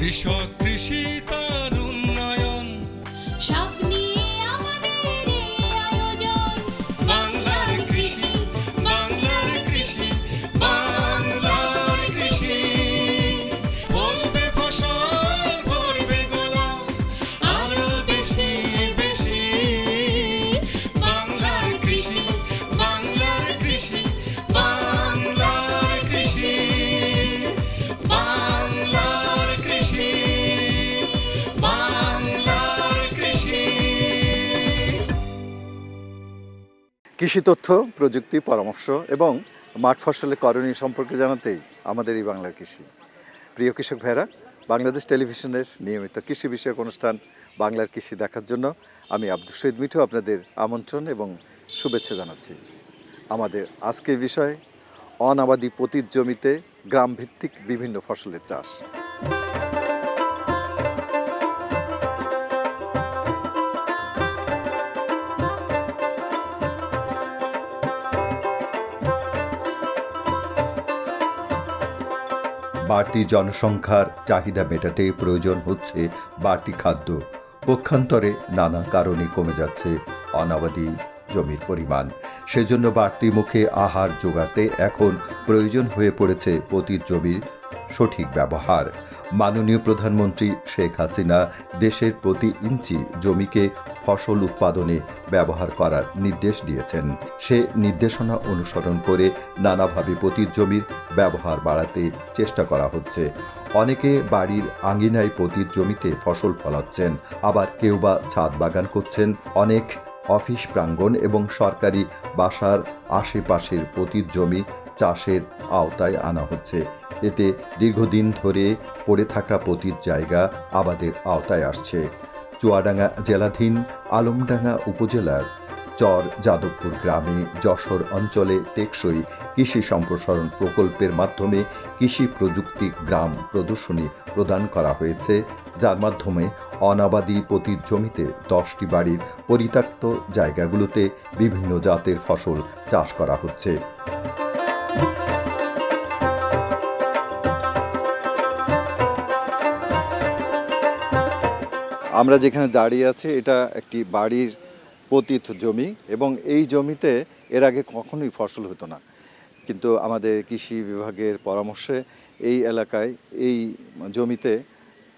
কৃষক কৃষি তার কৃষি তথ্য, প্রযুক্তি, পরামর্শ এবং মাঠ ফসলের করণীয় সম্পর্কে জানাতেই আমাদের এই বাংলার কৃষি। প্রিয় কৃষক ভাইরা বাংলাদেশ টেলিভিশনের নিয়মিত কৃষি বিষয়ক অনুষ্ঠান বাংলার কৃষি দেখার জন্য আমি আব্দুল শহীদ মিঠু আপনাদের আমন্ত্রণ এবং শুভেচ্ছা জানাচ্ছি। আমাদের আজকের বিষয়, অনাবাদি পতির জমিতে গ্রামভিত্তিক বিভিন্ন ফসলের চাষ। বাড়তি জনসংখ্যার চাহিদা মেটাতে প্রয়োজন হচ্ছে বাড়তি খাদ্য। পক্ষান্তরে নানা কারণে কমে যাচ্ছে অনাবাদি জমির পরিমাণ। সেজন্য বাড়তি মুখে আহার জোগাতে এখন প্রয়োজন হয়ে পড়েছে পতির জমির সঠিক ব্যবহার। মাননীয় প্রধানমন্ত্রী শেখ হাসিনা দেশের প্রতি ইঞ্চি জমিকে ফসল উৎপাদনে ব্যবহার করার নির্দেশ দিয়েছেন। সে নির্দেশনা অনুসরণ করে নানাভাবে পতির জমির ব্যবহার বাড়াতে চেষ্টা করা হচ্ছে। অনেকে বাড়ির আঙ্গিনায় পতির জমিতে ফসল ফলাচ্ছেন, আবার কেউ বা ছাদ বাগান করছেন, অনেক অফিস প্রাঙ্গণ এবং সরকারি বাসার আশেপাশের পতির জমি চাষের আওতায় আনা হচ্ছে। এতে দীর্ঘদিন ধরে পড়ে থাকা পতির জায়গা আবাদের আওতায় আসছে। চুয়াডাঙ্গা জেলাধীন আলমডাঙ্গা উপজেলার চর যাদবপুর গ্রামে যশোর অঞ্চলে টেকসই কৃষি সম্প্রসারণ প্রকল্পের মাধ্যমে কৃষি প্রযুক্তি গ্রাম প্রদর্শনী প্রদান করা হয়েছে। যার মাধ্যমে অনাবাদি পতির জমিতে দশটি বাড়ির পরিত্যক্ত জায়গাগুলোতে বিভিন্ন জাতের ফসল চাষ করা হচ্ছে। আমরা যেখানে দাঁড়িয়ে আছি, এটা একটি বাড়ির পতিত জমি এবং এই জমিতে এর আগে কখনোই ফসল হতো না। কিন্তু আমাদের কৃষি বিভাগের পরামর্শে এই এলাকায় এই জমিতে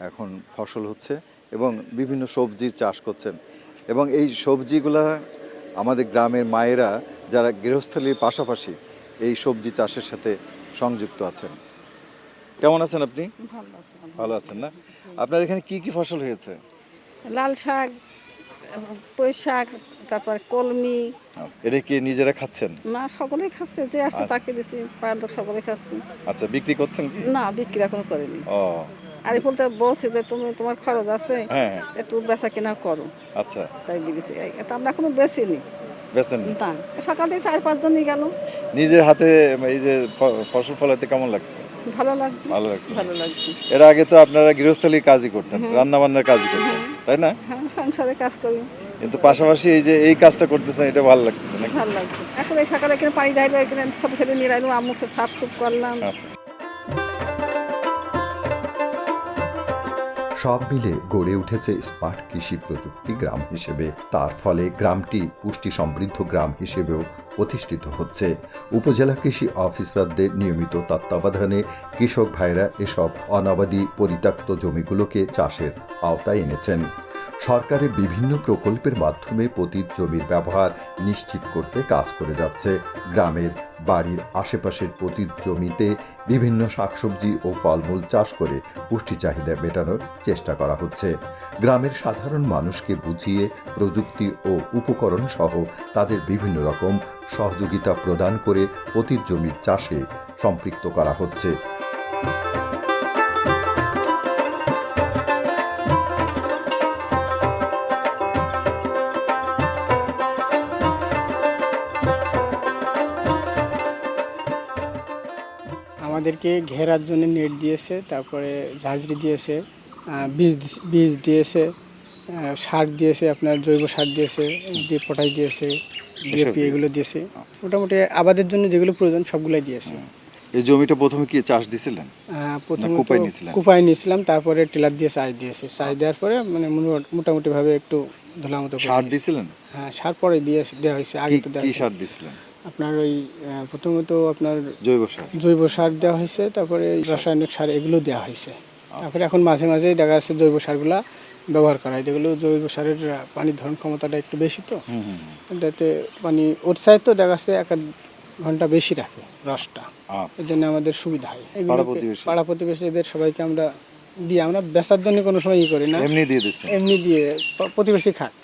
এখন ফসল হচ্ছে। এবং বিভিন্ন সবজির চাষ করছেন। এবং এই সবজিগুলা আমাদের গ্রামের মায়েরা যারা গৃহস্থলীর পাশাপাশি এই সবজি চাষের সাথে সংযুক্ত আছেন। কেমন আছেন আপনি? ভালো আছে ভালো আছেন না? আপনার এখানে কি কি ফসল হয়েছে? লাল শাক পুঁই শাক তারপর কলমি। এটা কি নিজেরা খাচ্ছেন? না সকলেই খাচ্ছে যে আসছে আচ্ছা। তাকে দিছি পাড়ার লোক সকলে খাচ্ছে। আচ্ছা বিক্রি করছেন না বিক্রি এখনও করেনি। ও আর এই বলতে বলছি যে তুমি তোমার খরচ আছে হ্যাঁ হ্যাঁ, একটু বেচা কিনা করো। আচ্ছা। তাই বিদেশি তা আমরা এখনও বেচিনি। বেছেন না সকাল থেকে চার পাঁচজনই গেল। নিজের হাতে এই যে ফসল ফলাতে কেমন লাগছে? ভালো লাগছে। ভালো লাগছে। ভালো লাগছে। এর আগে তো আপনারা গৃহস্থলীর কাজই করতেন রান্না বান্নার কাজই করতেন তাই না? হ্যাঁ সংসারে কাজ করি। কিন্তু পাশাপাশি এই যে এই কাজটা করতেছেন এটা ভালো লাগতেছে নাকি? ভালো লাগছে। এখন এই সকালে এখানে পানি ঢাইলো এখানে ছোটো ছেলে নিয়ে আইলো সাফ সুফ করলাম। সব মিলে গড়ে উঠেছে স্মার্ট কৃষি প্রযুক্তি গ্রাম হিসেবে। তার ফলে গ্রামটি পুষ্টি সমৃদ্ধ গ্রাম হিসেবেও প্রতিষ্ঠিত হচ্ছে। উপজেলা কৃষি অফিসারদের নিয়মিত তত্ত্বাবধানে কৃষক ভাইরা এসব অনাবাদি পরিত্যক্ত জমিগুলোকে চাষের আওতায় এনেছেন। সরকারের বিভিন্ন প্রকল্পের মাধ্যমে পতিত জমির ব্যবহার নিশ্চিত করতে কাজ করে যাচ্ছে। গ্রামের বাড়ির আশেপাশের পতিত জমিতে বিভিন্ন শাকসবজি ও ফলমূল চাষ করে পুষ্টি চাহিদা মেটানোর চেষ্টা করা হচ্ছে। গ্রামের সাধারণ মানুষকে বুঝিয়ে প্রযুক্তি ও উপকরণ সহ তাদের বিভিন্ন রকম সহযোগিতা প্রদান করে পতিত জমির চাষে সম্পৃক্ত করা হচ্ছে। আমাদেরকে ঘেরার জন্য নেট দিয়েছে তারপরে ঝাঁঝরি দিয়েছে বীজ বীজ দিয়েছে সার দিয়েছে আপনার জৈব সার দিয়েছে যে পটাশ দিয়েছে ডিএপি এগুলো দিয়েছে। মোটামুটি আবাদের জন্য যেগুলো প্রয়োজন সবগুলোই দিয়েছে। এই জমিটা প্রথমে কি চাষ দিছিলেন? আহ, প্রথমত কুপায় নিয়েছিলেন? কুপায় নিয়েছিলাম তারপরে টিলার দিয়ে চাষ দিয়েছে। চাষ দেওয়ার পরে মানে মোটামুটি- মোটামুটিভাবে একটু ধুলা মতো সার দিয়েছিলেন হ্যাঁ সার পরে দিয়ে দেওয়া হয়েছে আগে তো কি সার দিছিলেন? আপনার ওই প্রথমত আপনার জৈব সার। জৈব সার দেওয়া হয়েছে তারপরে রাসায়নিক সার এগুলো দেওয়া হয়েছে। তারপরে এখন মাঝে মাঝে দেখা যাচ্ছে জৈব সারগুলা ব্যবহার করা হয়। যেগুলো জৈব সারের পানির ধরন ক্ষমতাটা একটু বেশি তো। এটাতে পানি ওর তো দেখা যাচ্ছে এক ঘণ্টা বেশি রাখে রসটা। আচ্ছা। এই জন্য আমাদের সুবিধা হয়। পাড়া প্রতিবেশী? পাড়া প্রতিবেশীদের সবাইকে আমরা দিয়ে আমরা বেচার জন্য কোনো সময় ই করি না। এমনি দিয়ে দিচ্ছেন। এমনি দিয়ে প্রতিবেশী খায়।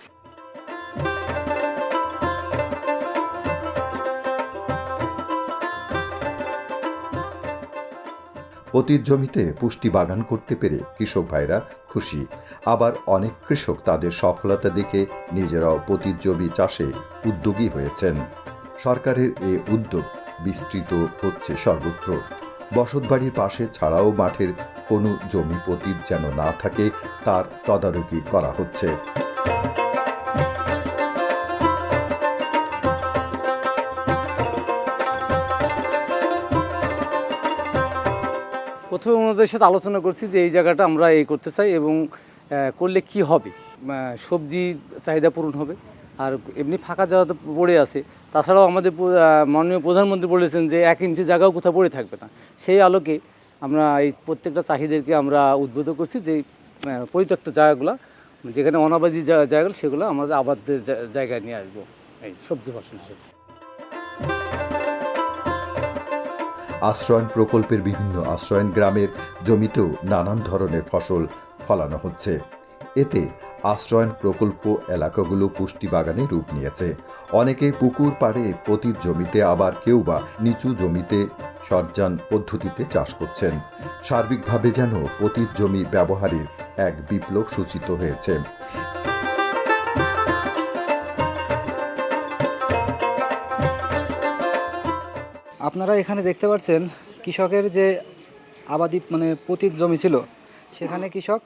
অতীত জমিতে পুষ্টি বাগান করতে পেরে কৃষক ভাইরা খুশি। আবার অনেক কৃষক তাদের সফলতা দেখে নিজেরাও পতিত জমি চাষে উদ্যোগী হয়েছেন। সরকারের এ উদ্যোগ বিস্তৃত হচ্ছে সর্বত্র। বসতবাড়ির পাশে ছাড়াও মাঠের কোনো জমি পতিত যেন না থাকে, তার তদারকি করা হচ্ছে। প্রথমে ওনাদের সাথে আলোচনা করছি যে এই জায়গাটা আমরা এই করতে চাই এবং করলে কি হবে? সবজি চাহিদা পূরণ হবে। আর এমনি ফাঁকা জায়গা তো পড়ে আছে। তাছাড়াও আমাদের মাননীয় প্রধানমন্ত্রী বলেছেন যে এক ইঞ্চি জায়গাও কোথাও পড়ে থাকবে না। সেই আলোকে আমরা এই প্রত্যেকটা চাহিদাকে আমরা উদ্বুদ্ধ করছি যে পরিত্যক্ত জায়গাগুলো, যেখানে অনাবাদী জায়গাগুলো সেগুলো আমাদের আবাদের জায়গায় নিয়ে আসব। এই সবজি ফসল হিসেবে। আশ্রয়ন প্রকল্পের বিভিন্ন আশ্রয়ন গ্রামের জমিতেও নানান ধরনের ফসল ফলানো হচ্ছে। এতে আশ্রয়ন প্রকল্প এলাকাগুলো পুষ্টি বাগানে রূপ নিয়েছে। অনেকে পুকুর পাড়ে পতির জমিতে আবার কেউ বা নিচু জমিতে সরজান পদ্ধতিতে চাষ করছেন। সার্বিকভাবে যেন পতির জমি ব্যবহারের এক বিপ্লব সূচিত হয়েছে। আপনারা এখানে দেখতে পাচ্ছেন কৃষকের যে আবাদি মানে পতিত জমি ছিল, সেখানে কৃষক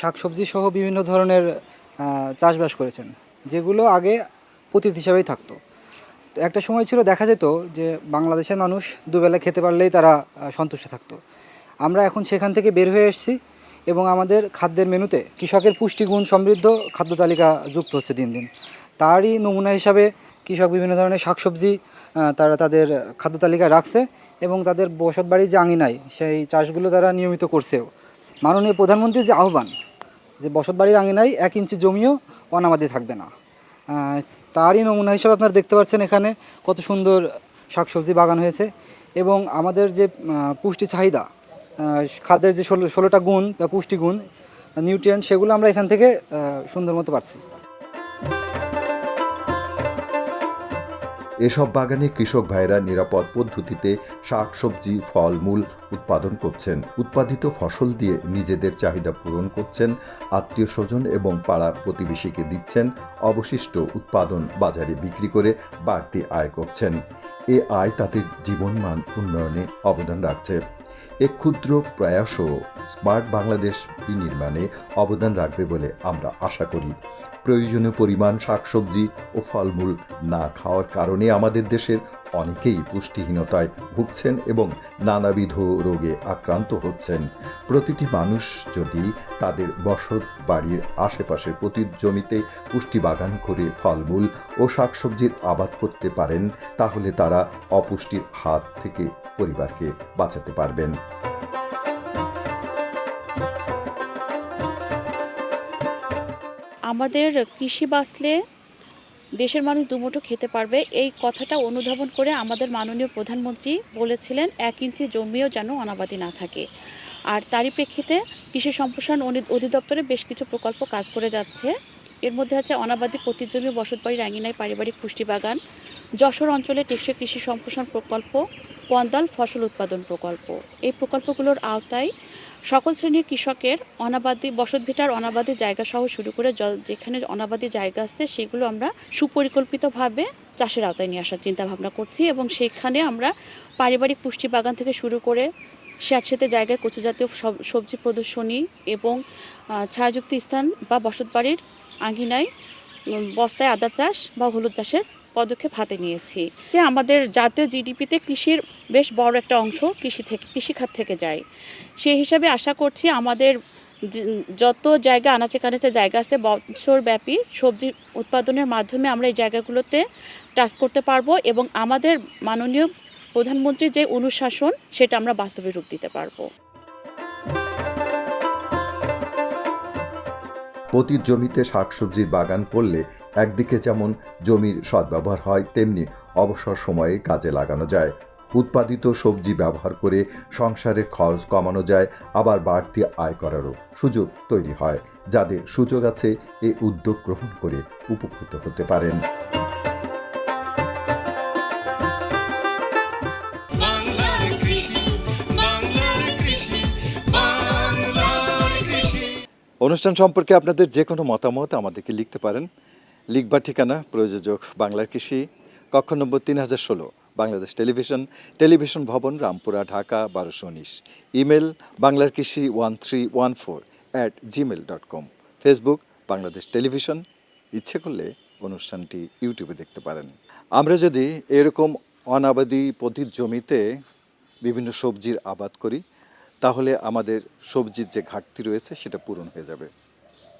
শাকসবজি সহ বিভিন্ন ধরনের চাষবাস করেছেন, যেগুলো আগে পতিত হিসাবেই থাকতো। একটা সময় ছিল, দেখা যেত যে বাংলাদেশের মানুষ দুবেলা খেতে পারলেই তারা সন্তুষ্ট থাকতো। আমরা এখন সেখান থেকে বের হয়ে এসেছি এবং আমাদের খাদ্যের মেনুতে কৃষকের পুষ্টিগুণ সমৃদ্ধ খাদ্য তালিকা যুক্ত হচ্ছে দিন দিন। তারই নমুনা হিসাবে কৃষক বিভিন্ন ধরনের শাকসবজি তারা তাদের খাদ্য তালিকায় রাখছে এবং তাদের বসত বাড়ির যে আঙিনায়, সেই চাষগুলো তারা নিয়মিত করছেও মাননীয় প্রধানমন্ত্রীর যে আহ্বান যে বসত বাড়ির আঙিনায় এক ইঞ্চি জমিও অনাবাদি থাকবে না। তারই নমুনা হিসাবে আপনারা দেখতে পাচ্ছেন এখানে কত সুন্দর শাকসবজি বাগান হয়েছে এবং আমাদের যে পুষ্টি চাহিদা খাদ্যের যে ষোলো, ষোলোটা গুণ বা পুষ্টিগুণ নিউট্রিয়েন্ট সেগুলো আমরা এখান থেকে সুন্দর মতো পাচ্ছি। এসব বাগানে কৃষক ভাইরা নিরাপদ পদ্ধতিতে শাক শাকসবজি, ফলমূল উৎপাদন করছেন। উৎপাদিত ফসল দিয়ে নিজেদের চাহিদা পূরণ করছেন, আত্মীয় স্বজন এবং পাড়া প্রতিবেশীকে দিচ্ছেন অবশিষ্ট উৎপাদন বাজারে বিক্রি করে বাড়তি আয় করছেন। এ আয় তাদের জীবনমান উন্নয়নে অবদান রাখছে। এ ক্ষুদ্র প্রয়াসও স্মার্ট বাংলাদেশ বিনির্মাণে অবদান রাখবে বলে আমরা আশা করি। প্রয়োজনীয় পরিমাণ শাকসবজি ও ফলমূল না খাওয়ার কারণে আমাদের দেশের অনেকেই পুষ্টিহীনতায় ভুগছেন এবং নানাবিধ রোগে আক্রান্ত হচ্ছেন। প্রতিটি মানুষ যদি তাদের বসত বাড়ির আশেপাশে প্রতি জমিতে পুষ্টি বাগান করে ফলমূল ও শাকসবজির আবাদ করতে পারেন, তাহলে তারা অপুষ্টির হাত থেকে পরিবারকে বাঁচাতে পারবেন। আমাদের কৃষি বাঁচলে দেশের মানুষ দুমুঠো খেতে পারবে। এই কথাটা অনুধাবন করে আমাদের মাননীয় প্রধানমন্ত্রী বলেছিলেন, এক ইঞ্চি জমিও যেন অনাবাদি না থাকে। আর তারই প্রেক্ষিতে কৃষি সম্প্রসারণ অধিদপ্তরে বেশ কিছু প্রকল্প কাজ করে যাচ্ছে। এর মধ্যে আছে অনাবাদি প্রতি জমি বসতবাড়ি রাঙ্গিনায় পারিবারিক পুষ্টি বাগান, যশোর অঞ্চলে টেকসই কৃষি সম্প্রসারণ প্রকল্প, পন্দল ফসল উৎপাদন প্রকল্প। এই প্রকল্পগুলোর আওতায় সকল শ্রেণির কৃষকের অনাবাদি বসতভিটার অনাবাদি জায়গা সহ শুরু করে যেখানে অনাবাদী জায়গা আছে সেগুলো আমরা সুপরিকল্পিতভাবে চাষের আওতায় নিয়ে আসার চিন্তা ভাবনা করছি এবং সেখানে আমরা পারিবারিক পুষ্টি বাগান থেকে শুরু করে স্যাঁতস্যাঁতে জায়গায় কচু জাতীয় সব- সবজি প্রদর্শনী এবং ছায়াযুক্ত স্থান বা বসতবাড়ির আঙ্গিনায় উম, বস্তায় আদা চাষ বা হলুদ চাষের পদক্ষেপ হাতে নিয়েছি। যে আমাদের জাতীয় জিডিপিতে কৃষির বেশ বড় একটা অংশ কৃষি থেকে, কৃষিখাত থেকে যায়। সেই হিসাবে আশা করছি আমাদের যত জায়গা আনাচে কানাচে জায়গা আছে বছরব্যাপী সবজি উৎপাদনের মাধ্যমে আমরা এই জায়গাগুলোতে টাচ করতে পারব এবং আমাদের মাননীয় প্রধানমন্ত্রীর যে অনুশাসন সেটা আমরা বাস্তবে রূপ দিতে পারব। প্রতি জমিতে শাকসবজির বাগান করলে একদিকে যেমন জমির সদ্ব্যবহার হয় তেমনি অবসর সময়ে কাজে লাগানো যায়। উৎপাদিত সবজি ব্যবহার করে সংসারের খরচ কমানো যায় আবার বাড়তি আয় করারও সুযোগ তৈরি হয় যাদের সুযোগ আছে এই উদ্যোগ গ্রহণ করে উপকৃত হতে পারেন। অনুষ্ঠান সম্পর্কে আপনাদের যে কোনো মতামত আমাদেরকে লিখতে পারেন। লিখবার ঠিকানা প্রযোজক বাংলার কৃষি কক্ষ নম্বর তিন হাজার ষোলো, বাংলাদেশ টেলিভিশন টেলিভিশন ভবন, রামপুরা, ঢাকা, বারোশো উনিশ। ইমেল, বাংলার কৃষি one three one four at Gmail dot com. Facebook, Bangladesh television. ইচ্ছে করলে অনুষ্ঠানটি ইউটিউবে দেখতে পারেন। আমরা যদি এরকম অনাবাদি পতিত জমিতে বিভিন্ন সবজির আবাদ করি, তাহলে আমাদের সবজির যে ঘাটতি রয়েছে, সেটা পূরণ হয়ে যাবে।